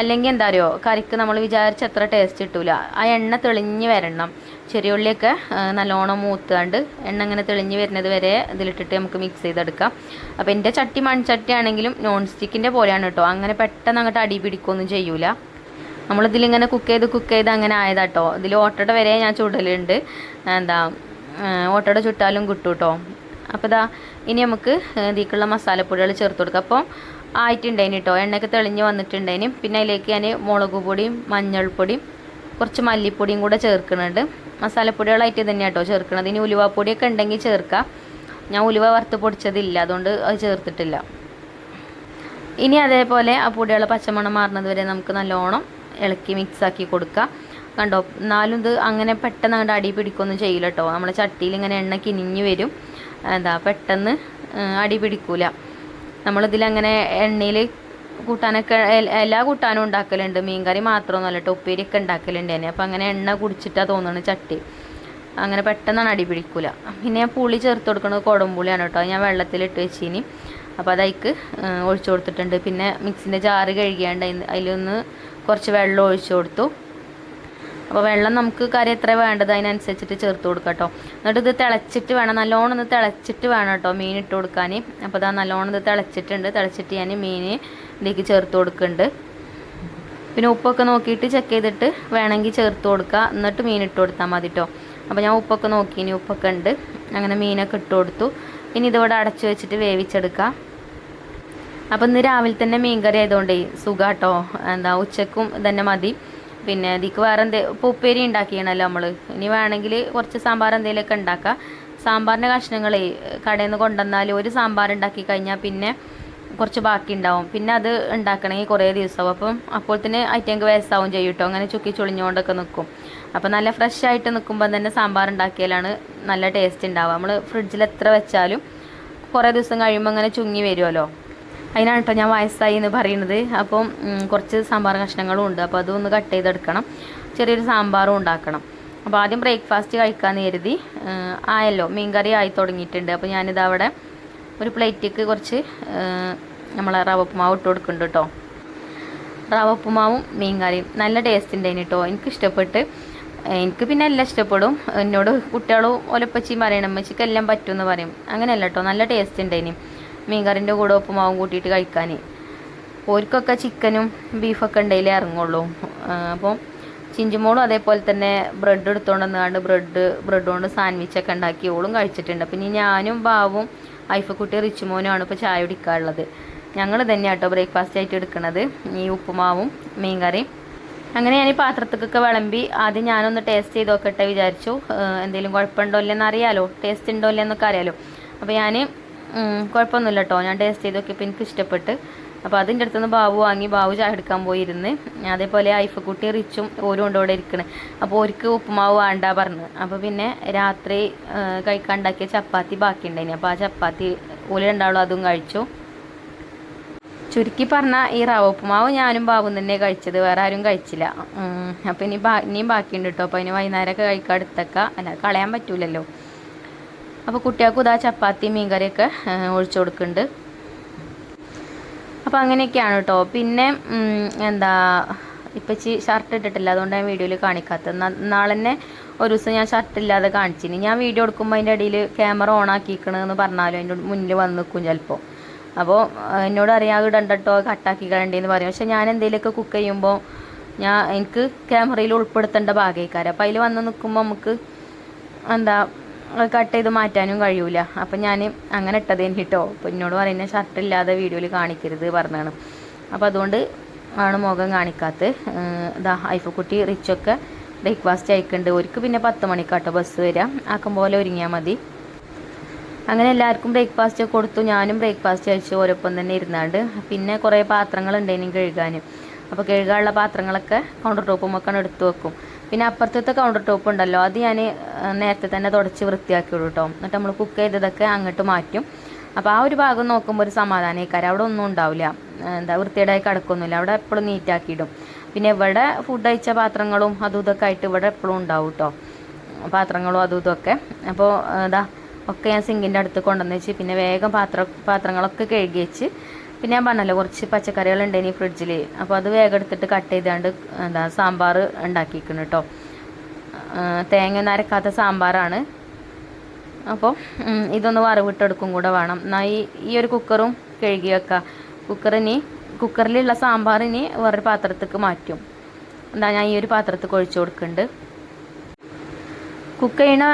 അല്ലെങ്കിൽ എന്താ അറിയോ കറിക്ക് നമ്മൾ വിചാരിച്ച അത്ര ടേസ്റ്റ് കിട്ടൂല. ആ എണ്ണ തെളിഞ്ഞ് വരണം. ചെറിയുള്ളിയൊക്കെ ഉള്ളിയൊക്കെ നല്ലോണം മൂത്താണ്ട് എണ്ണ ഇങ്ങനെ തെളിഞ്ഞ് വരുന്നത് വരെ ഇതിലിട്ടിട്ട് നമുക്ക് മിക്സ് ചെയ്തെടുക്കാം. അപ്പോൾ എന്റെ ചട്ടി മൺചട്ടി ആണെങ്കിലും നോൺ സ്റ്റിക്കിന്റെ പോലെയാണ് കേട്ടോ. അങ്ങനെ പെട്ടെന്ന് അങ്ങോട്ട് അടി പിടിക്കുകയൊന്നും ചെയ്യൂല. നമ്മളിതിലിങ്ങനെ കുക്ക് ചെയ്ത് കുക്ക് ചെയ്ത് അങ്ങനെ ആയതാ ആയതാട്ടോ. ഇതിൽ ഓട്ടയുടെ വരെ ഞാൻ ചുടലുണ്ട്. എന്താ ഓട്ടയുടെ ചുട്ടാലും കിട്ടും കേട്ടോ അപ്പോൾ ഇതാ ഇനി നമുക്ക് ഇതിലേക്കുള്ള മസാലപ്പൊടികൾ ചേർത്ത് കൊടുക്കാം. അപ്പോൾ ആയിട്ടുണ്ടായിന് കേട്ടോ എണ്ണയൊക്കെ തെളിഞ്ഞ് വന്നിട്ടുണ്ടായിന് പിന്നെ അതിലേക്ക് ഞാൻ മുളക് പൊടിയും മഞ്ഞൾപ്പൊടിയും കുറച്ച് മല്ലിപ്പൊടിയും കൂടെ ചേർക്കുന്നുണ്ട്. മസാലപ്പൊടികളായിട്ട് തന്നെയാണ് കേട്ടോ ചേർക്കുന്നത്. ഇനി ഉലുവാപ്പൊടിയൊക്കെ ഉണ്ടെങ്കിൽ ചേർക്കാം. ഞാൻ ഉലുവ വറുത്ത് പൊടിച്ചതില്ല അതുകൊണ്ട് അത് ചേർത്തിട്ടില്ല. ഇനി അതേപോലെ ആ പൊടികൾ പച്ചമണം മാറുന്നത് വരെ നമുക്ക് നല്ലോണം ഇളക്കി മിക്സ് ആക്കി കൊടുക്കുക കണ്ടോ? എന്നാലും ഇത് അങ്ങനെ പെട്ടെന്ന് അങ്ങോട്ട് അടി പിടിക്കൊന്നും ചെയ്യില്ല കേട്ടോ നമ്മളെ ചട്ടിയിൽ ഇങ്ങനെ എണ്ണ കിനിഞ്ഞ് വരും. എന്താ പെട്ടെന്ന് അടി പിടിക്കൂല. നമ്മളിതിലങ്ങനെ എണ്ണയിൽ കൂട്ടാനൊക്കെ എല്ലാ കൂട്ടാനും ഉണ്ടാക്കലുണ്ട്. മീൻകറി മാത്രമൊന്നുമല്ല കേട്ടോ ഉപ്പേരിയൊക്കെ ഉണ്ടാക്കലുണ്ട് തന്നെ അപ്പം അങ്ങനെ എണ്ണ കുടിച്ചിട്ടാണ് തോന്നുന്നത് ചട്ടി. അങ്ങനെ പെട്ടെന്നാണ് അടി പിടിക്കൂല. പിന്നെ ഞാൻ പുളി ചേർത്ത് കൊടുക്കുന്നത് കുടംപുളിയാണ് കേട്ടോ. ഞാൻ വെള്ളത്തിലിട്ട് വെച്ചിനി. അപ്പോൾ അതായിക്ക് ഒഴിച്ചു കൊടുത്തിട്ടുണ്ട്. പിന്നെ മിക്സിന്റെ ജാറ് കഴുകിയാണ്ട് അതിലൊന്ന് കുറച്ച് വെള്ളം ഒഴിച്ചു കൊടുത്തു. അപ്പോൾ വെള്ളം നമുക്ക് കറി എത്ര വേണ്ടത് അതിനനുസരിച്ചിട്ട് ചേർത്ത് കൊടുക്കാം കേട്ടോ. എന്നിട്ട് ഇത് തിളച്ചിട്ട് വേണം. നല്ലോണം ഒന്ന് തിളച്ചിട്ട് വേണം കേട്ടോ മീൻ ഇട്ട് കൊടുക്കാൻ അപ്പോൾ ഇതാ നല്ലോണം ഇത് തിളച്ചിട്ടുണ്ട്. തിളച്ചിട്ട് ഞാൻ മീൻ ഇതിലേക്ക് ചേർത്ത് കൊടുക്കുന്നുണ്ട് പിന്നെ ഉപ്പൊക്കെ നോക്കിയിട്ട് ചെക്ക് ചെയ്തിട്ട് വേണമെങ്കിൽ ചേർത്ത് കൊടുക്കുക എന്നിട്ട് മീൻ ഇട്ട് കൊടുത്താൽ മതി കേട്ടോ അപ്പോൾ ഞാൻ ഉപ്പൊക്കെ നോക്കി ഇനി ഉപ്പൊക്കെ ഉണ്ട്. അങ്ങനെ മീനൊക്കെ ഇട്ട് കൊടുത്തു. ഇനി ഇതിവിടെ അടച്ചു വെച്ചിട്ട് വേവിച്ചെടുക്കുക അപ്പോൾ ഇന്ന് രാവിലെ തന്നെ മീൻകറി ആയതുകൊണ്ടേ സുഖാട്ടോ. എന്താ ഉച്ചക്കും തന്നെ മതി. പിന്നെ ഇതിക്ക് വേറെ എന്തേ ഇപ്പോൾ ഉപ്പേരി ഉണ്ടാക്കിയാണല്ലോ നമ്മൾ ഇനി വേണമെങ്കിൽ കുറച്ച് സാമ്പാർ എന്തെങ്കിലുമൊക്കെ ഉണ്ടാക്കാം. സാമ്പാറിന്റെ കഷ്ണങ്ങളെ കടയിൽ നിന്ന് കൊണ്ടുവന്നാൽ ഒരു സാമ്പാർ ഉണ്ടാക്കി കഴിഞ്ഞാൽ പിന്നെ കുറച്ച് ബാക്കി ഉണ്ടാവും പിന്നെ അത് ഉണ്ടാക്കണമെങ്കിൽ കുറേ ദിവസമാവും. അപ്പം അപ്പോൾ തന്നെ ഐറ്റങ്ങൾക്ക് വയസ്സാവും ചെയ്യും കേട്ടോ. അങ്ങനെ ചുക്കി ചുളിഞ്ഞുകൊണ്ടൊക്കെ നിൽക്കും അപ്പോൾ നല്ല ഫ്രഷ് ആയിട്ട് നിൽക്കുമ്പോൾ തന്നെ സാമ്പാർ ഉണ്ടാക്കിയാലാണ് നല്ല ടേസ്റ്റ് ഉണ്ടാവുക. നമ്മൾ ഫ്രിഡ്ജിൽ എത്ര വെച്ചാലും കുറേ ദിവസം കഴിയുമ്പോൾ അങ്ങനെ ചുങ്ങി വരുമല്ലോ. അതിനാണ് കേട്ടോ ഞാൻ വയസ്സായി എന്ന് പറയുന്നത്. അപ്പം കുറച്ച് സാമ്പാർ കഷ്ണങ്ങളും ഉണ്ട്. അപ്പോൾ അതൊന്ന് കട്ട് ചെയ്തെടുക്കണം. ചെറിയൊരു സാമ്പാറും ഉണ്ടാക്കണം. അപ്പോൾ ആദ്യം ബ്രേക്ക്ഫാസ്റ്റ് കഴിക്കാമെന്ന് കരുതി ആയല്ലോ. മീൻകറി ആയി തുടങ്ങിയിട്ടുണ്ട്. അപ്പോൾ ഞാനിത് അവിടെ ഒരു പ്ലേറ്റിക്ക് കുറച്ച് നമ്മൾ റവ ഉപ്പുമാവ് ഇട്ട് കൊടുക്കുന്നുണ്ട് കേട്ടോ. റവ ഉപ്പുമാവും മീൻ കറിയും നല്ല ടേസ്റ്റ് ഉണ്ടായിന് കേട്ടോ. എനിക്ക് ഇഷ്ടപ്പെട്ട്. എനിക്ക് പിന്നെ എല്ലാം ഇഷ്ടപ്പെടും. എന്നോട് കുട്ടികളും ഒലപ്പച്ചിയും പറയണം അമ്മച്ചിക്ക് എല്ലാം പറ്റുമെന്ന് പറയും. അങ്ങനെയല്ല കേട്ടോ. നല്ല ടേസ്റ്റ് ഉണ്ടായിന്. മീൻകറിന്റെ കൂടെ ഉപ്പുമാവും കൂട്ടിയിട്ട് കഴിക്കാൻ ഓർക്കൊക്കെ ചിക്കനും ബീഫൊക്കെ ഉണ്ടെങ്കിലേ ഇറങ്ങുള്ളൂ. അപ്പോൾ ചിഞ്ചുമോളും അതേപോലെ തന്നെ ബ്രെഡ് എടുത്തുകൊണ്ട് വന്നുകൊണ്ട് ബ്രെഡ് ബ്രെഡ് കൊണ്ട് സാൻഡ്വിച്ചൊക്കെ ഉണ്ടാക്കി ഓളും കഴിച്ചിട്ടുണ്ട്. പിന്നെ ഞാനും ബാവും ഐഫക്കുട്ടി റിച്ചുമോനുമാണ് ഇപ്പോൾ ചായ കുടിക്കാറുള്ളത്. ഞങ്ങൾ തന്നെയാണ് കേട്ടോ ബ്രേക്ക്ഫാസ്റ്റ് ആയിട്ട് എടുക്കുന്നത് ഈ ഉപ്പുമാവും മീൻ കറിയും അങ്ങനെ ഞാൻ ഈ പാത്രത്തേക്കൊക്കെ വിളമ്പി ആദ്യം ഞാനൊന്ന് ടേസ്റ്റ് ചെയ്ത് നോക്കട്ടെ വിചാരിച്ചു. എന്തെങ്കിലും കുഴപ്പമുണ്ടോ ഇല്ലെന്ന് അറിയാലോ? ടേസ്റ്റ് ഉണ്ടോ ഇല്ലെന്നൊക്കെ അറിയാലോ. അപ്പോൾ ഞാൻ കുഴപ്പമൊന്നുമില്ല കേട്ടോ ഞാൻ ടേസ്റ്റ് ചെയ്ത് നോക്കിയപ്പോൾ എനിക്ക് ഇഷ്ടപ്പെട്ട് അപ്പോൾ അതിന്റെ അടുത്തുനിന്ന് ബാബു വാങ്ങി ബാബു ചായ എടുക്കാൻ പോയിരുന്ന്. അതേപോലെ ഐഫക്കുട്ടി റിച്ചും ഓരും കൊണ്ടോടെ ഇരിക്കണ്. അപ്പോൾ ഓർക്ക് ഉപ്പുമാവ് വേണ്ട പറഞ്ഞു. അപ്പോൾ പിന്നെ രാത്രി കഴിക്കാൻ ഉണ്ടാക്കിയ ചപ്പാത്തി ബാക്കിയുണ്ടായിന്. അപ്പോൾ ആ ചപ്പാത്തി ഓൽ രണ്ടാളും അതും കഴിച്ചു. ചുരുക്കി പറഞ്ഞാൽ ഈ റവ ഉപ്പുമാവ് ഞാനും ബാബും തന്നെ കഴിച്ചത്. വേറെ ആരും കഴിച്ചില്ല. അപ്പോൾ അപ്പം ഇനി ബാ ഇനിയും ബാക്കിയുണ്ട് കേട്ടോ അപ്പോൾ ഇനി വൈകുന്നേരമൊക്കെ കഴിക്കാൻ എടുത്തേക്കാം അല്ല കളയാൻ പറ്റൂലല്ലോ. അപ്പോൾ കുട്ടികൾക്കും ഇതാ ചപ്പാത്തി മീൻകറിയൊക്കെ ഒഴിച്ചു കൊടുക്കുന്നുണ്ട്. അപ്പോൾ അങ്ങനെയൊക്കെയാണ് കേട്ടോ പിന്നെ എന്താ എന്താ ചി ഷർട്ട് ഇട്ടിട്ടില്ല. അതുകൊണ്ട് ഞാൻ വീഡിയോയിൽ കാണിക്കാത്തത്. നാളെ തന്നെ ഒരു ദിവസം ഞാൻ ഷർട്ട് ഇല്ലാതെ കാണിച്ചിനി. ഞാൻ വീഡിയോ എടുക്കുമ്പോൾ അതിന്റെ ഇടയിൽ ക്യാമറ ഓൺ ആക്കിക്കണമെന്ന് പറഞ്ഞാലും അതിന്റെ മുന്നിൽ വന്ന് നിൽക്കും ചിലപ്പോൾ അപ്പോൾ എന്നോട് അറിയാതെ ഇടണ്ട കേട്ടോ കട്ടാക്കി കളണ്ടേന്ന് പറയും. പക്ഷെ ഞാൻ എന്തെങ്കിലുമൊക്കെ കുക്ക് ചെയ്യുമ്പോൾ ഞാൻ എനിക്ക് ക്യാമറയിൽ ഉൾപ്പെടുത്തേണ്ട ഭാഗമായിക്കാരം അപ്പോൾ അതിൽ വന്ന് നിൽക്കുമ്പോൾ നമുക്ക് എന്താ കട്ട് ചെയ്ത് മാറ്റാനും കഴിയൂല. അപ്പം ഞാൻ അങ്ങനെ ഇട്ടതേന് കേട്ടോ അപ്പോൾ എന്നോട് പറയുന്ന ഷർട്ട് ഇല്ലാതെ വീഡിയോയിൽ കാണിക്കരുത് പറഞ്ഞാണ്. അപ്പോൾ അതുകൊണ്ട് ആണ് മുഖം കാണിക്കാത്ത ഇതാ ഐഫക്കുട്ടി റിച്ചൊക്കെ ബ്രേക്ക്ഫാസ്റ്റ് അയക്കുന്നുണ്ട് ഒരിക്കൽ പിന്നെ പത്ത് മണിക്കാട്ടോ ബസ് വരാം. ആക്കം പോലെ ഒരുങ്ങിയാൽ മതി. അങ്ങനെ എല്ലാവർക്കും ബ്രേക്ക്ഫാസ്റ്റ് കൊടുത്തു. ഞാനും ബ്രേക്ക്ഫാസ്റ്റ് കഴിച്ചു. ഓരോപ്പം തന്നെ ഇരുന്നാണ്ട്. പിന്നെ കുറേ പാത്രങ്ങൾ ഉണ്ടായിരുന്നു കഴുകാൻ അപ്പോൾ കഴുകാനുള്ള പാത്രങ്ങളൊക്കെ കൗണ്ടർ ടോപ്പുമൊക്കെ എടുത്തു വെക്കും. പിന്നെ അപ്പുറത്തത്തെ കൗണ്ടർ ടോപ്പ് ഉണ്ടല്ലോ അത് ഞാൻ നേരത്തെ തന്നെ തുടച്ച് വൃത്തിയാക്കിയുള്ളൂ കേട്ടോ എന്നിട്ട് നമ്മൾ കുക്ക് ചെയ്തതൊക്കെ അങ്ങോട്ട് മാറ്റും. അപ്പോൾ ആ ഒരു ഭാഗം നോക്കുമ്പോൾ ഒരു സമാധാനമായിക്കാരം അവിടെ ഒന്നും ഉണ്ടാവില്ല. എന്താ വൃത്തിയേടായി കിടക്കൊന്നുമില്ല. അവിടെ എപ്പോഴും നീറ്റാക്കിയിടും പിന്നെ ഇവിടെ ഫുഡ് അയച്ച പാത്രങ്ങളും അതും ഇതൊക്കെ ആയിട്ട് ഇവിടെ എപ്പോഴും ഉണ്ടാവും കേട്ടോ പാത്രങ്ങളും അതും ഇതൊക്കെ. അപ്പോൾ ഇതാ ഒക്കെ ഞാൻ സിങ്കിന്റെ അടുത്ത് കൊണ്ടുവന്ന് വെച്ച് പിന്നെ വേഗം പാത്ര പാത്രങ്ങളൊക്കെ കഴുകി വെച്ച് പിന്നെ ഞാൻ പറഞ്ഞല്ലോ കുറച്ച് പച്ചക്കറികൾ ഉണ്ടായിനി ഫ്രിഡ്ജിൽ അപ്പോൾ അത് വേഗം എടുത്തിട്ട് കട്ട് ചെയ്താണ്ട് എന്താ സാമ്പാർ ഉണ്ടാക്കിയിരിക്കുന്നു കേട്ടോ തേങ്ങ ഒന്നും അരക്കാത്ത സാമ്പാറാണ്. അപ്പോൾ ഇതൊന്ന് വറവിട്ടെടുക്കും കൂടെ വേണം. എന്നാൽ ഈ ഈ ഒരു കുക്കറും കഴുകി വെക്കുക കുക്കറിനി കുക്കറിലുള്ള സാമ്പാറിനി വേറൊരു പാത്രത്തേക്ക് മാറ്റും. എന്താ ഞാൻ ഈ ഒരു പാത്രത്തിൽ ഒഴിച്ചു കൊടുക്കുന്നുണ്ട് കുക്ക് ചെയ്യുന്ന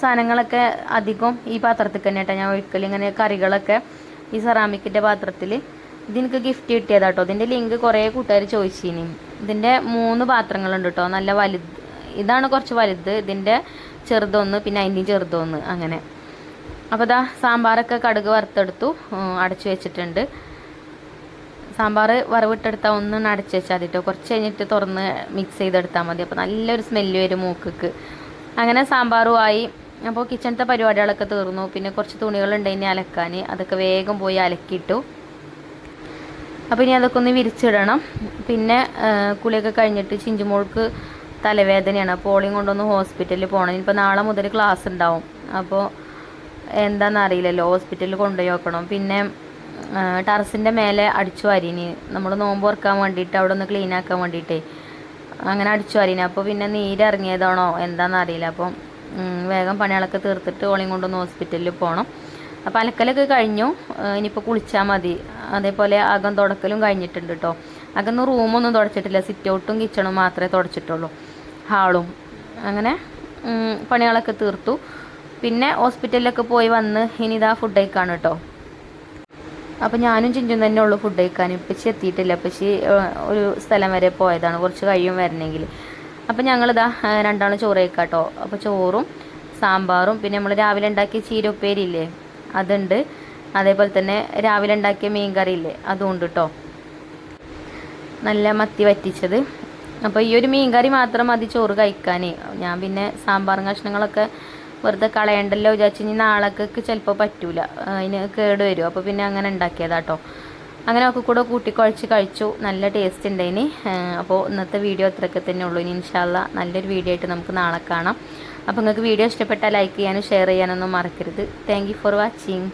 സാധനങ്ങളൊക്കെ അധികം ഈ പാത്രത്തിൽ തന്നെ കേട്ടോ ഞാൻ ഒഴിക്കൽ ഇങ്ങനെ കറികളൊക്കെ ഈ സെറാമിക്കിന്റെ പാത്രത്തിൽ ഇതെനിക്ക് ഗിഫ്റ്റ് കിട്ടിയതാ കേട്ടോ ഇതിന്റെ ലിങ്ക് കുറേ കൂട്ടുകാർ ചോദിച്ചിനി. ഇതിന്റെ മൂന്ന് പാത്രങ്ങളുണ്ട് കേട്ടോ നല്ല വലുത് ഇതാണ് കുറച്ച് വലുത്. ഇതിന്റെ ചെറുതൊന്ന് പിന്നെ അതിന്റെയും ചെറുതൊന്ന് അങ്ങനെ. അപ്പോൾ ഇതാ സാമ്പാറൊക്കെ കടുക് വറുത്തെടുത്തു അടച്ചു വെച്ചിട്ടുണ്ട്. സാമ്പാർ വറവിട്ടെടുത്താൽ ഒന്ന് അടച്ചു വെച്ചാൽ മതി കേട്ടോ കുറച്ച് കഴിഞ്ഞിട്ട് തുറന്ന് മിക്സ് ചെയ്തെടുത്താൽ മതി. അപ്പോൾ നല്ലൊരു സ്മെല്ല് വരും മൂക്കക്ക്. അങ്ങനെ സാമ്പാറും ആയി. അപ്പോൾ കിച്ചണത്തെ പരിപാടികളൊക്കെ തീർന്നു. പിന്നെ കുറച്ച് തുണികളുണ്ട് ഇനി അലക്കാൻ. അതൊക്കെ വേഗം പോയി അലക്കിയിട്ടു. അപ്പോൾ ഇനി അതൊക്കെ ഒന്ന് വിരിച്ചിടണം. പിന്നെ കുളിയൊക്കെ കഴിഞ്ഞിട്ട് ചിഞ്ചുമോൾക്ക് തലവേദനയാണ്. അപ്പോൾ ഓളിയും കൊണ്ടൊന്ന് ഹോസ്പിറ്റലിൽ പോകണം ഇനിയിപ്പോൾ നാളെ മുതൽ ക്ലാസ് ഉണ്ടാവും. അപ്പോൾ എന്താണെന്ന് അറിയില്ലല്ലോ. ഹോസ്പിറ്റലിൽ കൊണ്ടുപോയി നോക്കണം. പിന്നെ ടെറസിന്റെ മേലെ അടിച്ചു വാരിനി. നമ്മൾ നോമ്പ് ഓർക്കാൻ വേണ്ടിയിട്ട് അവിടെ ഒന്ന് ക്ലീൻ ആക്കാൻ വേണ്ടിയിട്ടേ. അങ്ങനെ അടിച്ചു വാരിനി. അപ്പോൾ പിന്നെ നീരിറങ്ങിയതാണോ എന്താണെന്ന് അറിയില്ല. അപ്പം വേഗം പണികളൊക്കെ തീർത്തിട്ട് ഓളെയും കൊണ്ടൊന്ന് ഹോസ്പിറ്റലിൽ പോകണം അപ്പോൾ അലക്കലൊക്കെ കഴിഞ്ഞു. ഇനിയിപ്പോൾ കുളിച്ചാൽ മതി. അതേപോലെ അകം തുടക്കലും കഴിഞ്ഞിട്ടുണ്ട് കേട്ടോ അകന്ന് റൂമൊന്നും തുടച്ചിട്ടില്ല. സിറ്റ് ഔട്ടും കിച്ചണും മാത്രമേ തുടച്ചിട്ടുള്ളൂ. ഹാളും അങ്ങനെ പണികളൊക്കെ തീർത്തു. പിന്നെ ഹോസ്പിറ്റലിലൊക്കെ പോയി വന്ന് ഇനി ഇതാ ഫുഡ് കഴിക്കാണ് കേട്ടോ അപ്പോൾ ഞാനും ചിഞ്ചും തന്നെ ഉള്ളൂ ഫുഡ് കഴിക്കാൻ. ഇപ്പച്ചി എത്തിയിട്ടില്ല. ഇപ്പച്ചി ഒരു സ്ഥലം വരെ പോയതാണ്. കുറച്ച് കഴിയും വരണമെങ്കിൽ അപ്പോൾ ഞങ്ങളിതാ രണ്ടാളും ചോറ് കഴിക്കാം കേട്ടോ അപ്പോൾ ചോറും സാമ്പാറും പിന്നെ നമ്മൾ രാവിലെ ഉണ്ടാക്കിയ ചീര ഉപ്പേരി ഇല്ലേ അതുണ്ട്. അതേപോലെ തന്നെ രാവിലെ ഉണ്ടാക്കിയ മീൻ കറി ഇല്ലേ അതും ഉണ്ട് കേട്ടോ നല്ല മത്തി വറ്റിച്ചത്. അപ്പോൾ ഈ ഒരു മീൻ കറി മാത്രം മതി ചോറ് കഴിക്കാൻ ഞാൻ പിന്നെ സാമ്പാറും കഷ്ണങ്ങളൊക്കെ വെറുതെ കളയണ്ടല്ലോ വിചാരിച്ചു ഇനി നാളേക്ക് ചിലപ്പോൾ പറ്റൂല. അതിന് കേട് വരും. അപ്പോൾ പിന്നെ അങ്ങനെ ഉണ്ടാക്കിയതാട്ടോ അങ്ങനെ ഒക്കെ കൂടെ കൂട്ടി കുഴച്ച് കഴിച്ചു. നല്ല ടേസ്റ്റ് ഉണ്ട് ഇനി. അപ്പോൾ ഇന്നത്തെ വീഡിയോ അത്രയൊക്കെ തന്നെ ഉള്ളൂ. ഇനി ഇൻഷാല്ല നല്ലൊരു വീഡിയോ ആയിട്ട് നമുക്ക് നാളെ കാണാം. അപ്പോൾ നിങ്ങൾക്ക് വീഡിയോ ഇഷ്ടപ്പെട്ടാൽ ലൈക്ക് ചെയ്യാനും ഷെയർ ചെയ്യാനൊന്നും മറക്കരുത്. Thank for watching